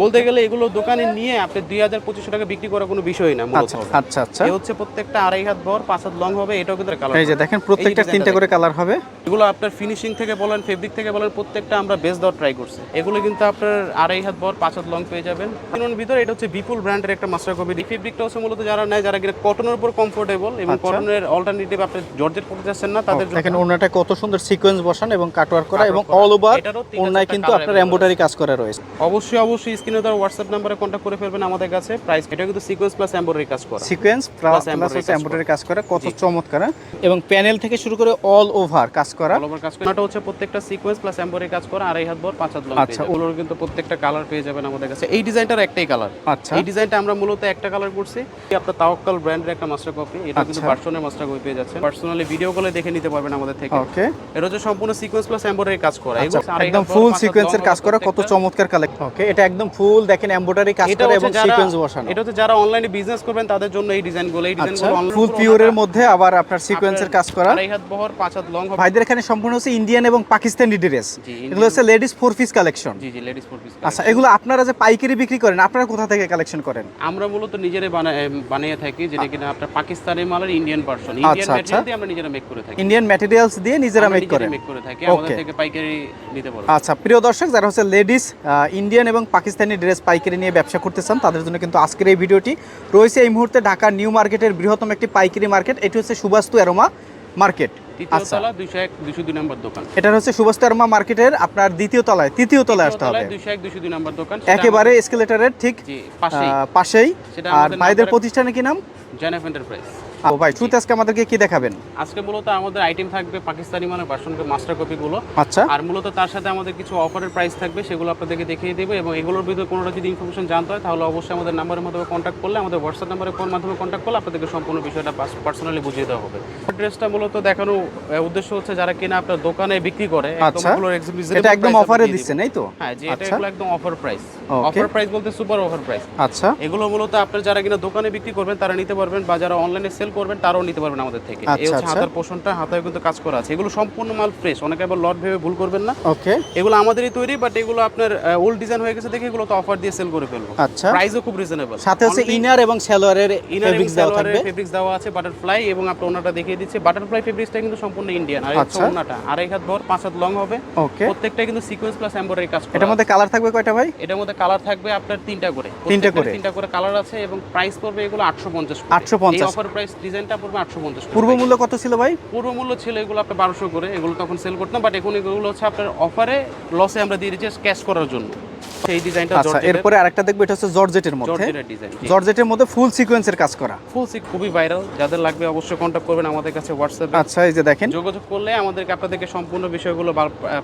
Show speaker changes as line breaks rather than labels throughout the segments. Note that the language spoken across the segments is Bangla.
বলতে গেলে এগুলো দোকানে নিয়ে আপনি দুই হাজার পঁচিশশো টাকা বিক্রি করার কোনো বিষয় না
আচ্ছা আচ্ছা আচ্ছা।
এ হচ্ছে প্রত্যেকটা আড়াই হাত বহর পাঁচ হাত লং হবে এটাও কিন্তু কালার
এই যে দেখেন প্রত্যেকটা তিনটা করে কালার হবে।
এগুলো আপনার ফিনিশিং থেকে বলেন ফেব্রিক থেকে বলেন প্রত্যেকটা আমরা বেস দেওয়ার ট্রাই করছি। এগুলো কিন্তু আপনার আড়াই হাত বহর পাঁচ হাত লং পেয়ে যাবেন। তিনের ভিতরে এটা হচ্ছে বিপুল ব্র্যান্ডের একটা মাস্টার কপি ফেব্রিকটা হচ্ছে মূলত যারা নেয় যারা কিনা কটনের উপর কমফোর্টেবল এবং
আচ্ছা।
কটনের অল্টারনেটিভ আপনি জর্জেট পড়তে চাচ্ছেন না তাদের
দেখেন ওনাটা কত সুন্দর সিকোয়েন্স বসান এবং কাটওয়ার্ক করা এবং অল ওভার ওনায় কিন্তু আপনার এমব্রয়ডারি কাজ করা রয়েছে।
অবশ্যই অবশ্যই স্ক্রিনে তার হোয়াটসঅ্যাপ নাম্বারে কন্ট্যাক্ট করে ফেলবেন আমাদের কাছে। প্রাইস এটা কিন্তু সিকোয়েন্স প্লাস এমব্রয়ডারি কাজ করা।
সিকোয়েন্স প্লাস এমব্রয়ডারি কাজ করা। কত চমৎকার হ্যাঁ? এবং প্যানেল থেকে শুরু করে অল ওভার কাজ করা।
অল ওভার কাজ করা। এটা হচ্ছে প্রত্যেকটা সিকোয়েন্স প্লাস এমব্রয়ডারি কাজ করা আড়াই হাত বর পাঁচ হাত লং
আচ্ছা।
ওগুলোর কিন্তু প্রত্যেকটা কালার পেয়ে যাবেন আমাদের কাছে। এই ডিজাইনটার একটাই কালার
আচ্ছা।
এই ডিজাইনটা আমরা মূলত একটা কালার করছি। আপনার তাওয়াক্কাল ব্র্যান্ডের একটা মাস্টার কপি এটা কিন্তু। ভার্সনের মাস্টার কপি পেয়ে যাচ্ছে পার্সোনালি ভিডিও কলে দেখে নিতে পারবেন আমাদের থেকে।
ওকে
এটা হচ্ছে সম্পূর্ণ সিকোয়েন্স প্লাস এমব্রয়ডারি কাজ করা।
আচ্ছা। একদম ফুল সিকোয়েন্সের কাজ করা কত চমৎকার কালেকশন ওকে এটা একদম ফুল দেখেন এমব্রয়ডারি কাজ করা এবং সিকোয়েন্স বসানো।
এটা হচ্ছে যারা অনলাইনে বিজনেস করবেন তাদের জন্য এই ডিজাইনগুলো এই
আচ্ছা
ডিজাইনগুলো
ফুল পিওরের মধ্যে আবার আপনার সিকোয়েন্সের কাজ করা।
আড়াই হাত বহর পাঁচ হাত লং হবে।
ভাইদের এখানে সম্পূর্ণ হচ্ছে ইন্ডিয়ান এবং পাকিস্তানি ড্রেস এগুলো হচ্ছে লেডিস ফোর পিস কালেকশন
জি জি লেডিস ফোর পিস
আচ্ছা এগুলো আপনারা যে পাইকারি বিক্রি করেন আপনারা কোথা থেকে কালেকশন করেন?
আমরা মূলত নিজেরাই বানিয়ে থাকি যেটা কিনা আপনার পাকিস্তানি মালের ইন্ডিয়ান ভার্সন ইন্ডিয়ান। ম্যাটেরিয়াল দিয়ে আমরা নিজেরা মেক করে থাকি।
ইন্ডিয়ান ম্যাটেরিয়ালস দিয়ে নিজেরা মেক করেন।
মেক করে থাকি আমাদের থেকে পাইকারি নিতে পারব
আচ্ছা প্রিয় দর্শক যারা হচ্ছে লেডিস ইন্ডিয়ান এবং পাকিস্তানি ড্রেস পাইকারি নিয়ে ব্যবসা করতে চান তাদের জন্য কিন্তু আজকের এই ভিডিওটি। রয়েছে এই মুহূর্তে ঢাকার নিউ মার্কেটের বৃহত্তম একটি পাইকারি মার্কেট এটি হচ্ছে সুবাস্তু অ্যারোমা মার্কেট। আচ্ছা। এটা হচ্ছে অ্যারোমা মার্কেটের আপনার দ্বিতীয় তলায় তৃতীয় তলায় আসতে হবে। একেবারে এসকেলেটরের ঠিক
পাশেই।
আর ভাইদের প্রতিষ্ঠানে কি নাম?
জেনেফ এন্টারপ্রাইজ
ভাই শুরুতে আজকে আমাদেরকে কি দেখাবেন?
আজকে মূলত আমাদের আইটেম থাকবে পাকিস্তানি মানের ভার্সন মাস্টার
আচ্ছা।
আর মূলত তার সাথে আমাদের কিছু অফারের প্রাইস থাকবে সেগুলো আপনাদেরকে দেখিয়ে দেবো এবং এগুলোর ভিতরে কোনোটা যদি ইনফরমেশন জানতে হয় তাহলে অবশ্যই আমাদের নাম্বারের মাধ্যমে কন্ট্যাক্ট করলে আমাদের হোয়াটসঅ্যাপ নাম্বারে কোন মাধ্যমে কন্ট্যাক্ট করলে আপনাদেরকে সম্পূর্ণ বিষয়টা পার্সোনালি বুঝিয়ে দেওয়া হবে। ড্রেসটা মূলত দেখানো উদ্দেশ্য হচ্ছে যারা কিনা আপনার দোকানে বিক্রি করে
আচ্ছা। এটা একদম অফারে দিচ্ছেন এই তো?
হ্যাঁ জি এটা
আচ্ছা।
একদম অফার প্রাইস অফার প্রাইস বলতে সুপার অফার প্রাইস
আচ্ছা।
এগুলো মূলত আপনার যারা কিনা দোকানে বিক্রি করবেন তারা নিতে পারবেন বা যারা অনলাইনে সেল করবেন তারাও নিতে পারবেন আমাদের থেকে। এই
আচ্ছা,
হচ্ছে
আচ্ছা।
হাতার পোষণটা হাতায় কিন্তু কাজ করা আছে। এগুলো সম্পূর্ণ মাল ফ্রেশ অনেকে আবার লট ভেবে ভুল করবেন না।
ওকে।
এগুলো আমাদেরই তৈরি বাট এগুলো আপনার ওল্ড ডিজাইন হয়ে গেছে দেখে এগুলো তো অফার দিয়ে সেল করে ফেলব।
আচ্ছা।
প্রাইসও খুব রিজনেবল
সাথে হচ্ছে ইনার এবং সালোয়ারের
ইনার
ফেব্রিক্স দেওয়া থাকবে।
ফেব্রিক্স দেওয়া আছে বাটারফ্লাই এবং আপনার ওনাটা দেখিয়ে দিচ্ছে। বাটারফ্লাই ফেব্রিক্সটা কিন্তু সম্পূর্ণ ইন্ডিয়ান আর হচ্ছে
আচ্ছা।
ওনাটা। আড়াই হাত ভর পাঁচ হাত লং হবে।
ওকে।
প্রত্যেকটা কিন্তু সিকোয়েন্স প্লাস এমব্রয়ডারি কাজ করা
এটার মধ্যে কালার থাকবে কয়টা ভাই?
এটার মধ্যে কালার থাকবে আপনার তিনটা করে।
তিনটা করে।
তিনটা করে কালার আছে এবং প্রাইস পড়বে এগুলো আটশো পঞ্চাশ
850
এই অফার প্রাইস ডিজাইনটা পড়বে আটশো পঞ্চাশ
পূর্ব মূল্য কত ছিল ভাই?
পূর্ব মূল্য ছিল এগুলো আপনার বারোশো করে এগুলো তখন সেল করতাম বাট এখন এগুলো হচ্ছে আপনার অফারে লসে আমরা দিয়ে দিচ্ছি ক্যাশ করার জন্য। সেই ডিজাইনটা
আচ্ছা এরপরে আরেকটা দেখব এটা হচ্ছে জর্জেটের মধ্যে।
জর্জেটের ডিজাইন
জর্জেটের মধ্যে ফুল সিকোয়েন্সের কাজ করা।
ফুল সিক খুবই ভাইরাল যাদের লাগবে অবশ্যই কন্ট্যাক্ট করবেন আমাদের কাছে হোয়াটসঅ্যাপে
আচ্ছা এই যে দেখেন।
যোগাযোগ করলে আমাদেরকে আপনাদেরকে সম্পূর্ণ বিষয়গুলো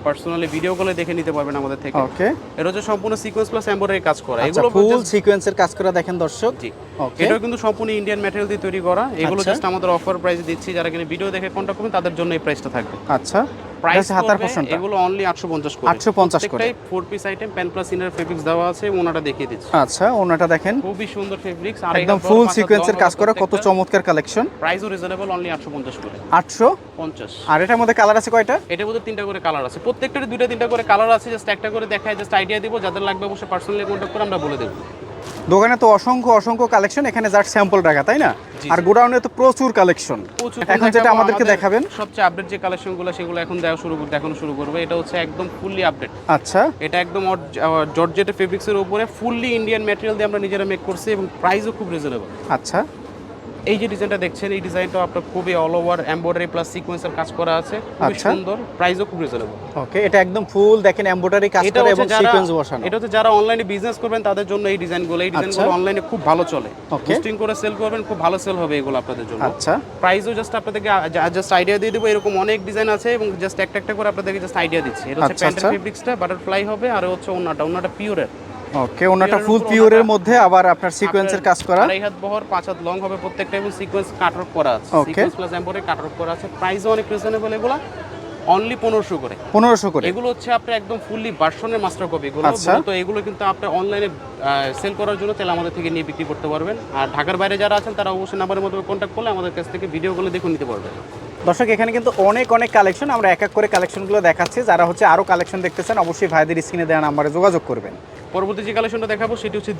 পার্সোনালি ভিডিও কলে দেখে নিতে পারবেন আমাদের থেকে।
ওকে
এটা হচ্ছে সম্পূর্ণ সিকোয়েন্স প্লাস এমব্রয়ডারি কাজ করা।
আচ্ছা
এগুলো
ফুল সিকোয়েন্সের কাজ করা দেখেন দর্শক।
জি।
ওকে
এটাও কিন্তু সম্পূর্ণ ইন্ডিয়ান ম্যাটেরিয়াল দিয়ে তৈরি করা। এগুলো
আচ্ছা।
জাস্ট আমাদের অফার প্রাইস দিচ্ছি। যারা কিনা ভিডিও দেখে কন্ট্যাক্ট করবেন তাদের জন্য এই প্রাইসটা থাকবে।
আচ্ছা।
প্রাইস
হাতার পোর্শনটা
এগুলো অনলি 850 করে।
850 করে।
Four piece item pant plus inner fabrics দেওয়া আছে ওনাটা দেখিয়ে দিচ্ছি।
আচ্ছা ওনাটা দেখেন।
খুবই সুন্দর ফেব্রিক্স আর
একদম ফুল সিকোয়েন্সের কাজ করা কত চমৎকার কালেকশন
প্রাইসও রিজনেবল অনলি 850 করে।
আটশো?
50
আর এটার মধ্যে কালার আছে কয়টা?
এটার মধ্যে তিনটা করে কালার আছে। প্রত্যেকটারই দুইটা তিনটা করে কালার আছে জাস্ট একটা করে দেখায় জাস্ট আইডিয়া দিব যাদের লাগবে অবশ্যই পার্সোনালি কন্ট্যাক্ট করে আমরা বলে দেবো।
দোকানে তো অসংখ্য অসংখ্য কালেকশন এখানে জাস্ট স্যাম্পল রাখা তাই না? আর গোডাউনে তো প্রচুর কালেকশন এখন যেটা আমাদেরকে দেখাবেন।
সবচেয়ে আপডেট যে কালেকশনগুলো সেগুলো এখন দেওয়া শুরু দেখানো শুরু করবে। এটা হচ্ছে একদম ফুললি আপডেট
আচ্ছা।
এটা একদম জর্জেটের ফেব্রিক্সের উপরে ফুললি ইন্ডিয়ান ম্যাটেরিয়াল দিয়ে আমরা নিজেরা মেক করছি এবং প্রাইসও খুব রিজনেবল
আচ্ছা।
এই যে ডিজাইনটা দেখছেন এই ডিজাইনটা আপনার খুবই অল ওভার এমব্রয়ডারি প্লাস সিকোয়েন্সের কাজ করা আছে
আচ্ছা।
সুন্দর প্রাইসও খুব রিজনেবল
ওকে এটা একদম ফুল দেখেন এমব্রয়ডারি কাজ করা এবং সিকোয়েন্স বসানো।
এটা হচ্ছে যারা অনলাইনে বিজনেস করবেন তাদের জন্য এই ডিজাইনগুলো এই ডিজাইনগুলো
আচ্ছা।
অনলাইনে খুব ভালো চলে. পোস্টিং করে সেল করবেন খুব ভালো সেল হবে এগুলো আপনাদের জন্য।
আচ্ছা।
প্রাইসও জাস্ট আপনাদেরকে জাস্ট আইডিয়া দিয়ে দেবো এরকম অনেক ডিজাইন আছে এবং জাস্ট একটা একটা করে আপনাদেরকে জাস্ট আইডিয়া দিচ্ছি। এটা হচ্ছে প্যান্টের। ফেব্রিক্সটা বাটারফ্লাই হবে আর হচ্ছে ওনাটা ওনাটা পিওরের
ওকে ওনাটা ফুল পিওরের মধ্যে আবার আপনার সিকোয়েন্সের কাজ করা।
আড়াই হাত বহর পাঁচ হাত লং হবে প্রত্যেকটা এবং সিকোয়েন্স কাটওয়ার্ক করা আছে. সিকোয়েন্স প্লাস এমব্রয়ডারি কাটওয়ার্ক করা আছে। প্রাইসও অনেক রিজনেবল এগুলো। অনলি পনেরোশো করে।
পনেরোশো করে।
এগুলো হচ্ছে আপনার একদম ফুললি ভার্সনের মাস্টার কপি এগুলো।
আচ্ছা।
তো এগুলো কিন্তু আপনি অনলাইনে সেল করার জন্য তাহলে আমাদের থেকে নিয়ে বিক্রি করতে পারবেন। আর ঢাকার বাইরে যারা আছেন তারা অবশ্যই নাম্বারের মধ্যে কন্ট্যাক্ট করলে আমাদের কাছ থেকে ভিডিওগুলো দেখে নিতে পারবেন
দর্শক এখানে কিন্তু অনেক অনেক কালেকশন আমরা এক এক করে কালেকশনগুলো দেখাচ্ছি। যারা হচ্ছে আরও কালেকশন দেখতেছেন অবশ্যই ভাইদের স্ক্রিনে দেওয়া নাম্বারে যোগাযোগ করবেন।
পরবর্তী যে কালেকশনটা দেখাবো সেটি হচ্ছে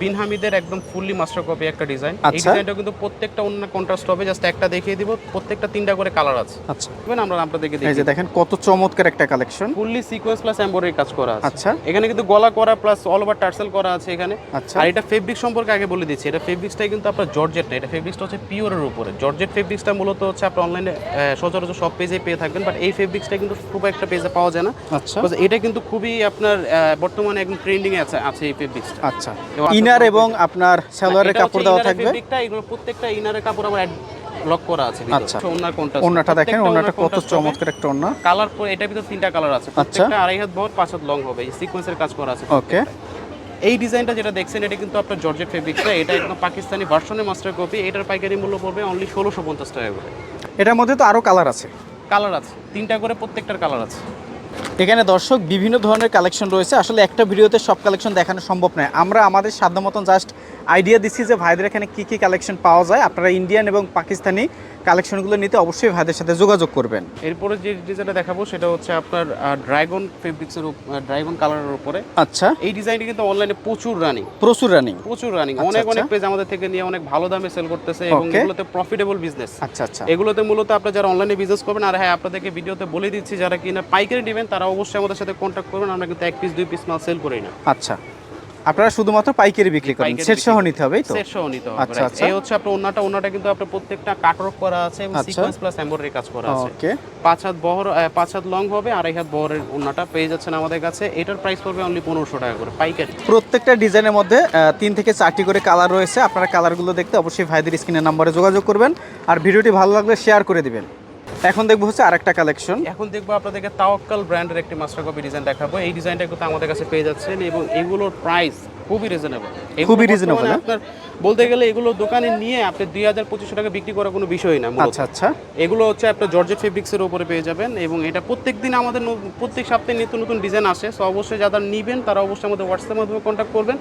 বিন হামিদের একদম ফুললি মাস্টার কপি একটা ডিজাইন এই
আচ্ছা।
ডিজাইনটা কিন্তু প্রত্যেকটা অন্য কন্ট্রাস্ট হবে জাস্ট একটা দেখিয়ে দিব প্রত্যেকটা তিনটা করে কালার আছে।
আচ্ছা।
বুঝবেন আমরা আপনাদেরকে
এই
দেখি
যে দেখেন কত চমৎকার একটা collection
fully sequence plus embroidery কাজ করা আছে।
আচ্ছা।
এখানে কিন্তু গলা করা প্লাস অল ওভার টার্সেল করা আছে এখানে।
আচ্ছা।
আর এটা ফেব্রিক সম্পর্কে আগে বলে দিচ্ছি এটা ফেব্রিক্সটাই কিন্তু আপনার জর্জেট না এটা ফেব্রিক্সটা হচ্ছে পিওরের উপরে। জর্জেট ফেব্রিক্সটা মূলত হচ্ছে আপনি অনলাইনে সচরাচর সব পেজে পেয়ে থাকবেন বাট এই ফেব্রিক্সটা কিন্তু খুব একটা পেজে পাওয়া যায় না।
আচ্ছা।
এটা কিন্তু খুবই আপনার বর্তমানে একদম ট্রেন্ডিং এ আছে আছে এই ফেব্রিক্সটা
আচ্ছা। ইনার এবং আপনার সালোয়ারের কাপড় দেওয়া থাকবে?
এগুলো প্রত্যেকটা ইনারের কাপড় আমার লক করা আছে
আচ্ছা।
ওনার কোনটা
ওন্নাটা দেখেন ওন্নাটা কত চমৎকার একটা ওন্না
কালার পরে ভিতর তিনটা কালার আছে। প্রত্যেকটা আড়াই হাত বহর পাঁচ হাত লং হবে। সিকোয়েন্সের কাজ করা আছে
ওকে
এই ডিজাইনটা যেটা দেখছেন এটা কিন্তু আপনার জর্জেট ফেব্রিক্সটা এটা একদম পাকিস্তানি ভার্সনের মাস্টার কপি এটার পাইকারি মূল্য পড়বে অনলি ষোলোশো পঞ্চাশ টাকা করে।
এটার মধ্যে তো আরও কালার আছে।
কালার আছে। তিনটা করে প্রত্যেকটার কালার আছে।
এখানে দর্শক বিভিন্ন ধরনের কালেকশন রয়েছে। আসলে একটা ভিডিওতে সব কালেকশন দেখানো সম্ভব নয়। আমরা আমাদের সাধ্য মতন জাস্ট আইডিয়া দিচ্ছি যে ভাইদের এখানে কী কী কালেকশন পাওয়া যায়। আপনারা ইন্ডিয়ান এবং পাকিস্তানি কালেকশনগুলো নিতে অবশ্যই ভাইদের সাথে যোগাযোগ করবেন।
এরপরে যে ডিজাইনটা দেখাবো সেটা হচ্ছে আপনার ড্রাগন ফেব্রিক্সের ড্রাগন কালারের উপরে।
আচ্ছা।
এই ডিজাইনটি কিন্তু অনলাইনে প্রচুর রানিং
প্রচুর রানিং
প্রচুর রানিং
আচ্ছা,
অনেক অনেক
আচ্ছা।
পেজ আমাদের থেকে নিয়ে অনেক ভালো দামে সেল করতেছে এবং এগুলোতে প্রফিটেবল বিজনেস
আচ্ছা আচ্ছা।
এগুলোতে মূলত আপনারা যারা অনলাইনে বিজনেস করবেন আর হ্যাঁ আপনাদেরকে ভিডিওতে বলে দিচ্ছি যারা কিনা পাইকারি নেবেন তারা অবশ্যই আমাদের সাথে কন্ট্যাক্ট করবেন। আমরা কিন্তু এক পিস দুই পিস মাল সেল করি না।
আচ্ছা। আপনারা শুধুমাত্র পাইকারি বিক্রি করেন সেট সহ নিতে হবে তো?
সেট সহ নিতে হবে
আচ্ছা, আচ্ছা।
এই হচ্ছে আপনার ওন্নাটা ওন্নাটা কিন্তু আপনার প্রত্যেকটা কাটওয়ার্ক করা আছে এবং। সিকোয়েন্স প্লাস এমব্রয়ডারি কাজ করা আছে।
ওকে
পাঁচ হাত বহর পাঁচ হাত লং হবে আর আড়াই হাত বহরের ওন্নাটা পেয়ে যাচ্ছেন আমাদের কাছে। এটার প্রাইস পড়বে অনলি পনেরোশো টাকা করে পাইকারি।
প্রত্যেকটা ডিজাইনের মধ্যে তিন থেকে চারটি করে কালার রয়েছে। আপনারা কালারগুলো দেখতে অবশ্যই ভাইদের স্ক্রিনের নাম্বারে যোগাযোগ করবেন। আর ভিডিওটি ভালো লাগলে শেয়ার করে দিবেন। এখন দেখব হচ্ছে আরেকটা কালেকশন
এখন দেখব আপনাদেরকে তাওয়াক্কাল ব্র্যান্ডের একটি মাস্টার কপি ডিজাইন দেখাবো। এই ডিজাইনটা কিন্তু আমাদের কাছে পেয়ে যাচ্ছেন এবং এগুলোর প্রাইস খুবই রিজনেবল
খুবই reasonable, হ্যাঁ?
আপনার বলতে গেলে এগুলো দোকানে নিয়ে আপনি দুই হাজার পঁচিশশো টাকা বিক্রি করার কোনো বিষয় না
আচ্ছা আচ্ছা।
এগুলো হচ্ছে আপনার জর্জেট ফেব্রিক্সের উপরে পেয়ে যাবেন এবং এটা প্রত্যেক দিন আমাদের প্রত্যেক সপ্তাহে নিত্য নতুন ডিজাইন আসে। সো অবশ্যই যারা নেবেন তারা অবশ্যই আমাদের হোয়াটসঅ্যাপের মাধ্যমে কন্ট্যাক্ট করবেন।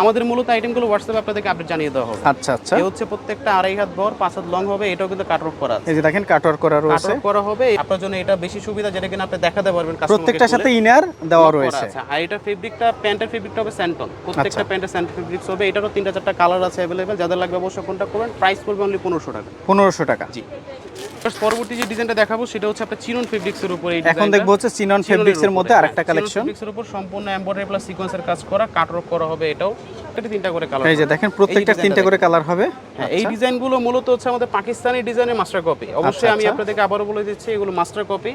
আমাদের মূলত আইটেমগুলো হোয়াটসঅ্যাপে আপনাদেরকে আপডেট জানিয়ে দেওয়া হবে।
আচ্ছা আচ্ছা।
এ হচ্ছে প্রত্যেকটা আড়াই হাত বর পাঁচ হাত লং হবে এটাও কিন্তু কাটরক করা আছে।
এই যে দেখেন কাটওয়ার করা রয়েছে।
কাটরক করা হবে আপনার জন্য এটা বেশি সুবিধা যেটা কিনা আপনি দেখাতে পারবেন
প্রত্যেকটার সাথে ইনার দেওয়া রয়েছে।
আছে। আর এটা ফেব্রিকটা প্যান্টের ফেব্রিকটা হবে স্যান্টন প্রত্যেকটা
আচ্ছা।
প্যান্টের স্যান্টন ফেব্রিক্স হবে। এটারও তিনটা চারটা কালার আছে অ্যাভেলেবেল যাদের লাগবে অবশ্যই কন্ট্যাক্ট করবেন। প্রাইস পড়বে অনলি পনেরোশো টাকা।
পনেরোশো টাকা।
জি। পরবর্তী যে ডিজাইনটা দেখাবো সেটা হচ্ছে আপনার চিনন ফেব্রিক্স এর উপরে
এখন দেখব হচ্ছে চিনন ফেব্রিক্স এর মধ্যে আরেকটা কালেকশন
ফেব্রিক্স এর উপর সম্পূর্ণ এমব্রয়ডারি প্লাস সিকোয়েন্সের কাজ করা কাটরক করা হবে এটাও। এটা তিনটা করে কালার
এই যে দেখেন প্রত্যেকটা তিনটা করে কালার হবে।
হ্যাঁ, এই ডিজাইনগুলো মূলত হচ্ছে আমাদের পাকিস্তানি ডিজাইনের মাস্টার কপি অবশ্যই আমি
আচ্ছা।
আপনাদেরকে আবারও বলে দিচ্ছি এগুলো মাস্টার কপি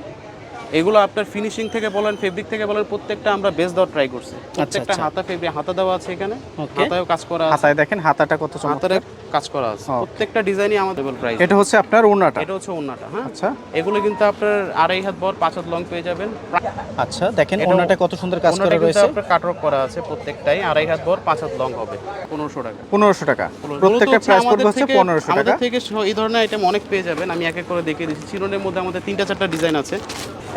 এগুলো আপনার ফিনিশিং থেকে বলেন ফেব্রিক থেকে বলেন প্রত্যেকটা আমরা বেস দেওয়ার ট্রাই করছি। প্রত্যেকটা
আচ্ছা।
হাতা ফেব্রিক হাতা দেওয়া আছে এখানে. হাতায়ও কাজ করা আছে।
হাতায় দেখেন হাতাটা কত চমৎকার।
কাজ করা আছে। প্রত্যেকটা ডিজাইনই আমাদের প্রাইস
এটা হচ্ছে আপনার ওনাটা
এটা হচ্ছে ওন্নাটা হ্যাঁ।
আচ্ছা।
এগুলো কিন্তু আপনার আড়াই হাত বর পাঁচ হাত লং পেয়ে যাবেন।
আচ্ছা দেখেন ওনাটা কত সুন্দর কাজ
ওন্নাটা
করা রয়েছে।
আপনার কাটরক করা আছে প্রত্যেকটাই। আড়াই হাত বর পাঁচ হাত লং হবে। পনেরোশো টাকা।
পনেরোশো টাকা। প্রত্যেকটা প্রাইস পড়বে হচ্ছে
থেকে-
পনেরোশো টাকা।
আমাদের থেকে এই ধরনের আইটেম অনেক পেয়ে যাবেন। আমি এক এক করে দেখিয়ে দিচ্ছি। চিরনের মধ্যে আমাদের তিনটা চারটা ডিজাইন আছে।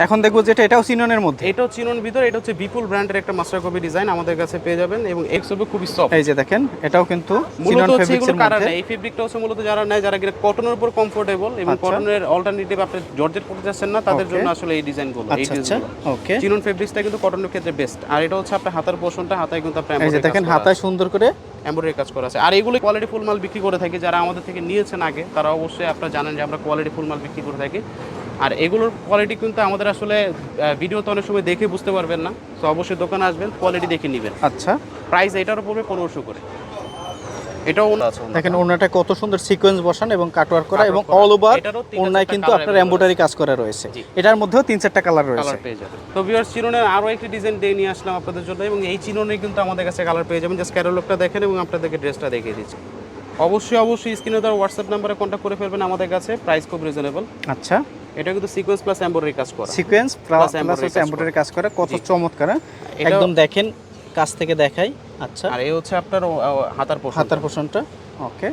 এখন দেখব যেটা এটাও চিননের মধ্যে।
এটাও চিরন ভিতর এটা হচ্ছে বিপুল ব্র্যান্ডের একটা মাস্টার কপি ডিজাইন আমাদের কাছে পেয়ে যাবেন এবং এক্স হবে খুবই সফট
এই যে দেখেন এটাও কিন্তু
মূলত
চিনন
হচ্ছে এগুলো
এর
কারা
মধ্যে।
নেয়? এই ফেব্রিকটা হচ্ছে মূলত যারা নেয় যারা কিনা কটনের উপর কমফোর্টেবল এবং
আচ্ছা।
কটনের অল্টারনেটিভ আপনি জর্জেট পড়তে চাচ্ছেন না তাদের জন্য আসলে এই ডিজাইনগুলো এই
আচ্ছা আচ্ছা।
ডিজাইনগুলো
ওকে
চিনন ফেব্রিক্সটা কিন্তু কটনের ক্ষেত্রে বেস্ট আর এটা হচ্ছে আপনার হাতার পোর্শনটা হাতায় কিন্তু আপনার
এই যে দেখেন হাতায় সুন্দর করে
এমব্রয়ডারি কাজ করা আছে। আর এগুলো কোয়ালিটি ফুল মাল বিক্রি করে থাকি যারা আমাদের থেকে নিয়েছেন আগে তারা অবশ্যই আপনারা জানেন যে আমরা কোয়ালিটি ফুল মাল বিক্রি করে থাকি। আর এগুলোর কোয়ালিটি কিন্তু আমাদের আসলে ভিডিওতে অনেক সময় দেখে বুঝতে পারবেন না। তো অবশ্যই দোকানে আসবেন কোয়ালিটি দেখে নেবেন।
আচ্ছা।
প্রাইস এটারও পড়বে পনেরোশো করে। এটাও ওনা
দেখেন ওনাটা কত সুন্দর সিকোয়েন্স বসান এবং কাটওয়ার করা এবং অল ওভার ওনায় কিন্তু আপনার এমব্রয়ডারি কাজ করা রয়েছে। এটার মধ্যেও তিন চারটা কালার রয়েছে।
কালার পেয়ে যাবেন। তো ভিউয়ার্স চিরনের আরও একটি ডিজাইন দিয়ে নিয়ে আসলাম আপনাদের জন্য এবং এই চিরনে কিন্তু আমাদের কাছে কালার পেয়ে যাবেন। জাস্ট ক্যাটালগটা দেখেন এবং আপনাদেরকে ড্রেসটা দেখিয়ে দিচ্ছি। অবশ্যই অবশ্যই স্ক্রিনে তার হোয়াটসঅ্যাপ নাম্বারে কন্ট্যাক্ট করে ফেলবেন আমাদের কাছে। প্রাইস খুব রিজনেবল
আচ্ছা।
এটা কিন্তু সিকোয়েন্স প্লাস এমব্রয়ডারি কাজ করা।
সিকোয়েন্স প্লাস এমব্রয়ডারি কাজ করা। কত চমৎকার হ্যাঁ? একদম দেখেন কাছ থেকে দেখাই আচ্ছা।
আর এই হচ্ছে আপনার হাতার পোর্শন
হাতার পোর্শনটা ওকে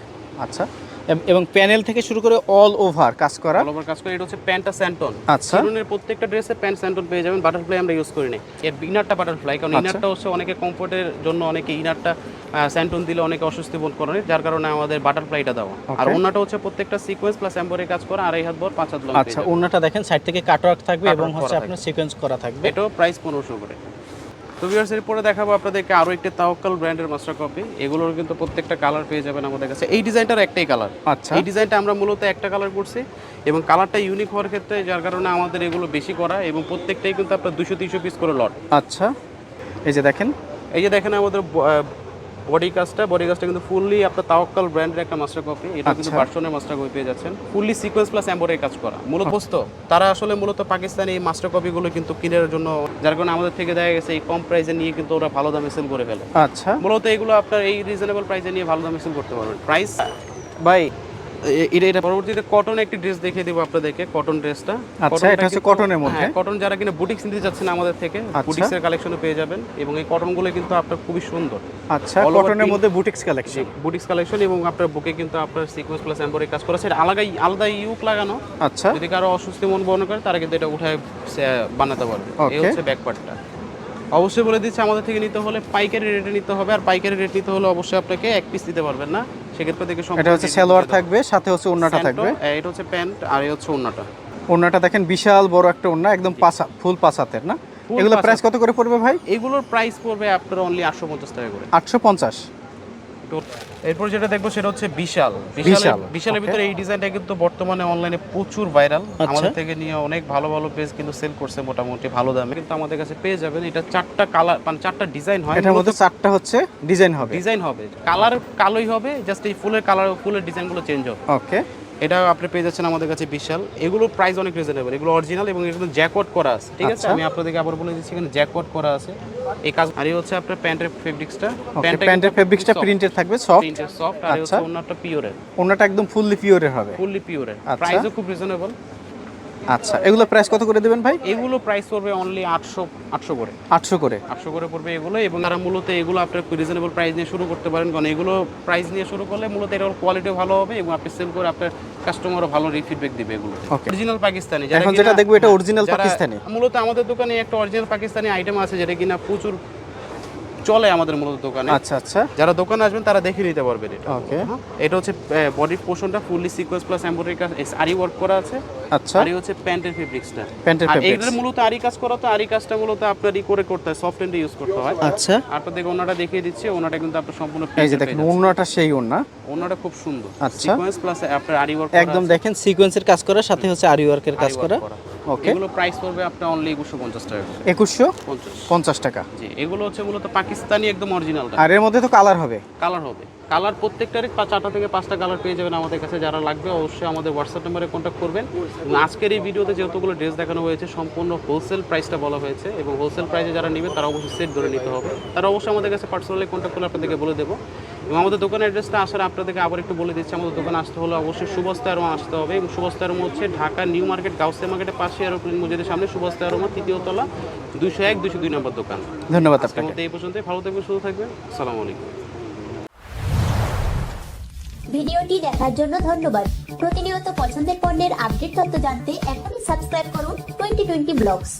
আচ্ছা। এব- প্যানেল থেকে শুরু করে অল ওভার কাজ করা।
অল ওভার কাজ করে। এটা হচ্ছে প্যান্টটা স্যান্টন।
আচ্ছা।
চিরুনের প্রত্যেকটা ড্রেসে প্যান্ট স্যান্টন পেয়ে যাবেন। বাটারফ্লাই আমরা ইউজ করি না এর ইনারটা বাটারফ্লাই কারণ
আচ্ছা।
ইনারটা হচ্ছে অনেকে কমফোর্টের জন্য অনেকে ইনারটা স্যান্টন দিলে অনেকে অস্বস্তি বোধ করে। যার কারণে আমাদের বাটারফ্লাইটা দেওয়া। আর. অন্যটা হচ্ছে প্রত্যেকটা সিকোয়েন্স প্লাস এমব্রয়ডারি কাজ করা। আড়াই হাত বর পাঁচ হাত লং
আচ্ছা ওনাটা দেখেন সাইড থেকে কাটওয়ার্ক থাকবে এবং হচ্ছে আপনার সিকোয়েন্স করা থাকবে।
এটাও প্রাইস পনেরোশো করে। তো ভিউয়ার্স এরপরে দেখাবো আপনাদেরকে আরও একটি তাওকাল ব্র্যান্ডের মাস্টার কপি এগুলোর কিন্তু প্রত্যেকটা কালার পেয়ে যাবেন আমাদের কাছে। এই ডিজাইনটার একটাই কালার
আচ্ছা।
এই ডিজাইনটা আমরা মূলত একটা কালার করছি এবং কালারটা ইউনিক হওয়ার ক্ষেত্রে যার কারণে আমাদের এগুলো বেশি করা এবং প্রত্যেকটাই কিন্তু আপনার দুশো তিনশো পিস করে লট
আচ্ছা। এই যে দেখেন।
এই যে দেখেন আমাদের বডি কাজটা বডি কাজটা কিন্তু ফুললি আপনার তাওকাল ব্র্যান্ডের একটা মাস্টার কপি এটা কিন্তু। ভার্সনের মাস্টার কপি পেয়ে যাচ্ছেন। ফুললি সিকোয়েন্স প্লাস এম্বয়ডারি কাজ করা। মূলত তারা আসলে মূলত পাকিস্তানি এই মাস্টার কপিগুলো কিন্তু কেনার জন্য যার কারণে আমাদের থেকে দেখা গেছে এই কম প্রাইসে নিয়ে কিন্তু ওরা ভালো দামে সেল করে ফেলে।
আচ্ছা।
মূলত এগুলো আপনার এই রিজনেবল প্রাইসে নিয়ে ভালো দামে সেল করতে পারবেন। প্রাইস ভাই এটা এটা পরবর্তীতে কটন একটি ড্রেস দেখিয়ে দেবো আপনাদেরকে কটন ড্রেসটা
আচ্ছা, এটা হচ্ছে কটনের মধ্যে?
কটন যারা কিনা বুটিক্স নিতে যাচ্ছেন আমাদের থেকে
আচ্ছা।
বুটিক্সের কালেকশনও পেয়ে যাবেন এবং এই কটনগুলো কিন্তু আপনার খুবই সুন্দর।
আচ্ছা কটনের মধ্যে বুটিক্স কালেকশন
বুটিক্স কালেকশন এবং আপনার বুকে কিন্তু আপনার সিকোয়েন্স প্লাস এম্বয়ডারি কাজ করা সেটা আলাদা আলাদা ইউক লাগানো।
আচ্ছা।
যদি কারও অস্বস্তি মন বর্ণ করে তারা কিন্তু এটা উঠায় বানাতে পারবে। এই হচ্ছে ব্যাক পার্টটা অবশ্যই বলে দিচ্ছি আমাদের থেকে নিতে হলে পাইকারি রেটে নিতে হবে। আর পাইকারি রেট নিতে হলে অবশ্যই আপনাকে এক পিস দিতে পারবেন না। সেক্ষেত্রে থেকে
এটা হচ্ছে সালোয়ার থাকবে সাথে হচ্ছে ওন্নাটা থাকবে।
এটা হচ্ছে প্যান্ট আর এই হচ্ছে ওন্নাটা
ওন্নাটা দেখেন বিশাল বড় একটা ওন্না একদম পাঁচা ফুল পাঁচ হাতের না?
এগুলোর
এগুলো প্রাইস কত করে পড়বে ভাই?
এগুলোর প্রাইস পড়বে আপনার অনলি আটশো পঞ্চাশ টাকা করে।
আটশো পঞ্চাশ।
এরপর যেটা দেখব সেটা হচ্ছে বিশাল।
বিশাল,
বিশাল বিশালের ভিতরে এই ডিজাইনটা কিন্তু বর্তমানে অনলাইনে প্রচুর ভাইরাল
আচ্ছা।
আমাদের থেকে নিয়ে অনেক ভালো ভালো পেজ কিন্তু সেল করছে মোটামুটি ভালো দামে। কিন্তু আমাদের কাছে পেয়ে যাবেন এটা চারটা কালার মানে চারটা ডিজাইন হয়।
এটার মধ্যে চারটা হচ্ছে ডিজাইন হবে।
ডিজাইন হবে। কালার কালোই হবে জাস্ট এই ফুলের কালার ফুলের ডিজাইনগুলো চেঞ্জ হবে।
ওকে
এটা আপনি পেয়ে যাচ্ছেন আমাদের কাছে বিশাল। এগুলো প্রাইস অনেক রিজনেবল এগুলো অরিজিনাল এবং এগুলো জ্যাকওয়াট করা আছে ঠিক আছে?
আচ্ছা।
আমি আপনাদেরকে আবার বলে দিচ্ছি এখানে জ্যাকওয়াট করা আছে। এই কাজ আর এই হচ্ছে আপনার প্যান্টের ফেব্রিক্সটা
প্যান্টের প্যান্টের ফেব্রিক্সটা প্রিন্টেড থাকবে সফট
প্রিন্টের সফট আর
আচ্ছা।
হচ্ছে ওনারটা পিওরের
ওন্নাটা একদম ফুললি পিওরের হবে।
ফুললি পিওরের। প্রাইসও খুব রিজনেবল
আচ্ছা এগুলো প্রাইস কত করে দেবেন ভাই?
এগুলো প্রাইস পড়বে অনলি আটশো আটশো করে।
আটশো করে।
আটশো করে পড়বে এগুলো এবং তারা মূলত এগুলো আপনার রিজনেবল প্রাইস নিয়ে শুরু করতে পারেন। কারণ এগুলো প্রাইস নিয়ে শুরু করলে মূলত এটার কোয়ালিটি ভালো হবে এবং আপনি সেল করে আপনার কাস্টমারও ভালো ফিডব্যাক দিবে এগুলো. অরিজিনাল পাকিস্তানি
এখন যেটা দেখব এটা
হ্যাঁ,
original
যারা-
পাকিস্তানি।
মূলত আমাদের দোকানে একটা অরিজিনাল পাকিস্তানি আইটেম আছে যেটা কিনা প্রচুর চলে আমাদের মূলত দোকানে।
আচ্ছা আচ্ছা।
যারা দোকানে আসবেন তারা দেখে নিতে পারবেন এটা।
ওকে।
হ্যাঁ, এটা হচ্ছে বডির পোর্শনটা ফুললি সিকোয়েন্স প্লাস এমব্রয়ডারি কাজ আরি ওয়ার্ক করা আছে।
আচ্ছা।
আর হচ্ছে প্যান্টের ফেব্রিক্সটা
প্যান্টের ফেব্রিক্স
এইটার মূলত আরি কাজ করা তো আরি কাজটা মূলত আপনার ই করে করতে হয় সফট এন্ড ইউজ করতে হয়।
আচ্ছা।
আপনাদের ওনাটা দেখিয়ে দিচ্ছি ওনাটা কিন্তু আপনার সম্পূর্ণ
এই যে দেখেন ওন্নাটা সেই ওন্না
ওনাটা খুব সুন্দর।
আচ্ছা।
সিকোয়েন্স প্লাস আপনার আরি ওয়ার্ক
একদম দেখেন সিকোয়েন্সের কাজ করা সাথে হচ্ছে আরি ওয়ার্কের কাজ করা। ওকে।
এগুলো প্রাইস পড়বে আপনার অনলি একুশশো পঞ্চাশ টাকা করে।
একুশশো
পঞ্চাশ।
পঞ্চাশ টাকা।
জি এগুলো হচ্ছে মূলত পাকিস্তানি একদম অরিজিনালটা
আর এর মধ্যে তো কালার হবে।
কালার হবে। কালার প্রত্যেকটারই পাঁচ চারটা থেকে পাঁচটা কালার পেয়ে যাবেন আমাদের কাছে। যারা লাগবে অবশ্যই আমাদের হোয়াটসঅ্যাপ নাম্বারে কন্ট্যাক্ট করবেন। আজকের এই ভিডিওতে যেহেতুগুলো ড্রেস দেখানো হয়েছে সম্পূর্ণ হোলসেল প্রাইসটা বলা হয়েছে। এবং হোলসেল প্রাইসে যারা নেবে তারা অবশ্যই সেট ধরে নিতে হবে। তারা অবশ্যই আমাদের কাছে পার্সোনালি কন্ট্যাক্ট করলে আপনাদেরকে বলে দেবো। এবং আমাদের দোকানের অ্যাড্রেসটা আসার আপনাদেরকে আবার একটু বলে দিচ্ছি আমাদের দোকানে আসতে হলে অবশ্যই সুবস্তা আরমা আসতে হবে এবং সুবস্তা আরমা হচ্ছে ঢাকা নিউ মার্কেট গাউসে মার্কেটের পাশে এরোপ্লেন মসজিদের সামনে সুবস্তা আরমা তৃতীয় তলা দুশো এক দুশো দুই নম্বর দোকান।
ধন্যবাদ আপনাকে।
এই পর্যন্তই ভালো থাকবেন সুস্থ থাকবেন আসসালামু আলাইকুম।
ভিডিওটি দেখার জন্য ধন্যবাদ। প্রতিনিয়ত পছন্দের পণ্যের আপডেট তথ্য জানতে এখনই সাবস্ক্রাইব করুন টোয়েন্টি টোয়েন্টি ব্লগস